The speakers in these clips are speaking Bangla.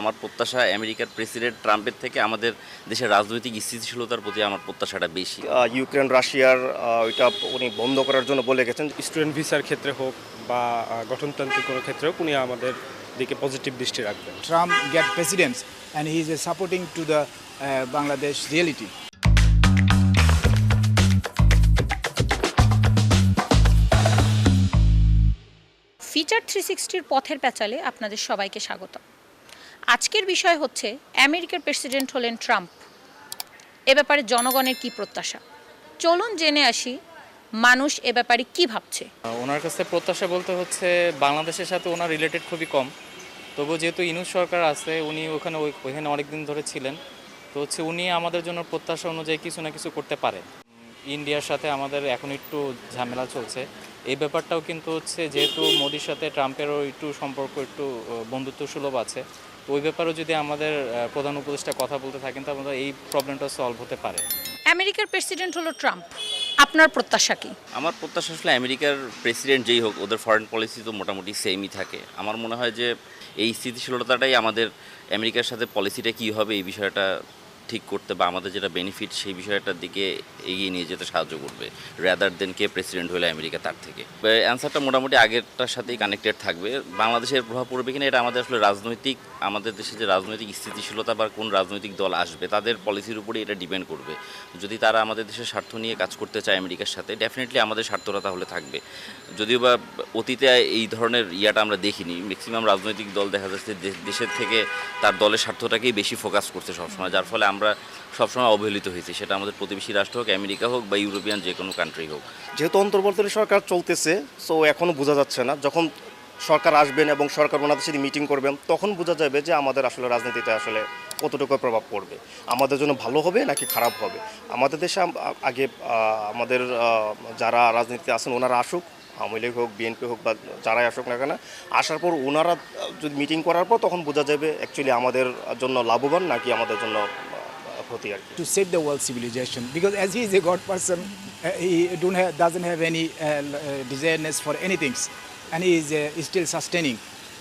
আমার প্রত্যাশা আমেরিকার প্রেসিডেন্ট ট্রাম্পের থেকে আমাদের দেশের রাজনৈতিক স্থিতিশীলতার প্রতি আমার প্রত্যাশাটা বেশি। ইউক্রেন রাশিয়ার ওইটা উনি বন্ধ করার জন্য বলে গেছেন। স্টুডেন্ট ভিসার ক্ষেত্রে হোক বা গঠনতান্ত্রিক কোনো ক্ষেত্রে হোক উনি আমাদের দিকে পজিটিভ দৃষ্টি রাখবেন। Trump get presidents and uh, supporting to the uh, Bangladesh reality. Feature three সিক্সটির পথের প্যাচালে আপনাদের সবাইকে স্বাগত আজকের বিষয় হচ্ছে আমেরিকার প্রেসিডেন্ট হলেন ট্রাম্প। এ ব্যাপারে জনগণের কি প্রত্যাশা? চলুন জেনে আসি মানুষ এ ব্যাপারে কি ভাবছে। ওনার কাছে প্রত্যাশা বলতে হচ্ছে বাংলাদেশের সাথে ওনার রিলেটেড খুবই কম। তবুও যেহেতু ইনুস সরকার আছে, উনি ওখানে ওইখানে অনেকদিন ধরে ছিলেন। তো হচ্ছে উনি আমাদের জন্য প্রত্যাশা অনুযায়ী কিছু না কিছু করতে পারে ইন্ডিয়ার সাথে আমাদের এখন একটু ঝামেলা চলছে। এই ব্যাপারটাও কিন্তু হচ্ছে যেহেতু মোদির সাথে ট্রাম্পেরও একটু সম্পর্ক একটু বন্ধুত্ব সুলভ আছে। তো ওই ব্যাপারেও যদি আমাদের প্রধান উপদেষ্টা কথা বলতে থাকেন তো আমাদের এই প্রবলেমটা সলভ হতে পারে। আমেরিকার প্রেসিডেন্ট হলো ট্রাম্প আপনার প্রত্যাশা কি? আমার প্রত্যাশা আসলে আমেরিকার প্রেসিডেন্ট যেই হোক ওদের ফরেন পলিসি তো মোটামুটি সেমই থাকে। আমার মনে হয় যে এই স্থিতিশীলতাটাই আমাদের আমেরিকার সাথে পলিসিটা কী হবে এই বিষয়টা ঠিক করতে বা আমাদের যেটা বেনিফিট সেই বিষয়টার দিকে এগিয়ে নিয়ে যেতে সাহায্য করবে র্যাদার দেন কে প্রেসিডেন্ট হলে আমেরিকা তার থেকে। অ্যান্সারটা মোটামুটি আগেরটার সাথেই কানেক্টেড থাকবে। বাংলাদেশের প্রভাব পড়বে কিনা এটা আমাদের আসলে রাজনৈতিক আমাদের দেশে যে রাজনৈতিক স্থিতিশীলতা বা কোন রাজনৈতিক দল আসবে, তাদের পলিসির উপরে এটা ডিপেন্ড করবে। যদি তারা আমাদের দেশের স্বার্থ নিয়ে কাজ করতে চায় আমেরিকার সাথে ডেফিনেটলি আমাদের স্বার্থটা তাহলে থাকবে। যদিও বা অতীতে এই ধরনের ইয়াটা আমরা দেখিনি ম্যাক্সিমাম রাজনৈতিক দল দেখা যাচ্ছে দেশের থেকে তার দলের স্বার্থটাকেই বেশি ফোকাস করছে সবসময়, যার ফলে আমরা সবসময় অবহেলিত হয়েছি। সেটা আমাদের প্রতিবেশী রাষ্ট্র হোক, আমেরিকা হোক বা ইউরোপিয়ান যে কোনো কান্ট্রি হোক। যেহেতু অন্তর্বর্তী সরকার চলতেছে সো এখনও বোঝা যাচ্ছে না। যখন সরকার আসবেন এবং সরকার ওনাদের সাথে মিটিং করবেন তখন বোঝা যাবে যে আমাদের আসলে রাজনীতিতে আসলে কতটুকু প্রভাব পড়বে। আমাদের জন্য ভালো হবে নাকি খারাপ হবে? আমাদের দেশে আগে আমাদের যারা রাজনীতিতে আছেন ওনারা আসুক আওয়ামী লীগ হোক বিএনপি হোক বা যারাই আসুক না কেন আসার পর ওনারা যদি মিটিং করার পর তখন বোঝা যাবে অ্যাকচুয়ালি আমাদের জন্য লাভবান নাকি আমাদের জন্য ক্ষতি আর কি। To save the world civilization because as he is a god person uh, he don't have, doesn't have any uh, uh, and he is uh, still sustaining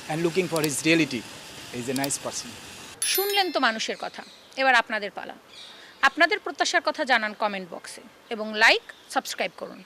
and looking for his reality he is a nice person শুনলেন তো মানুষের কথা এবার আপনাদের পালা আপনাদের প্রত্যাশার কথা জানান কমেন্ট বক্সে এবং লাইক সাবস্ক্রাইব করুন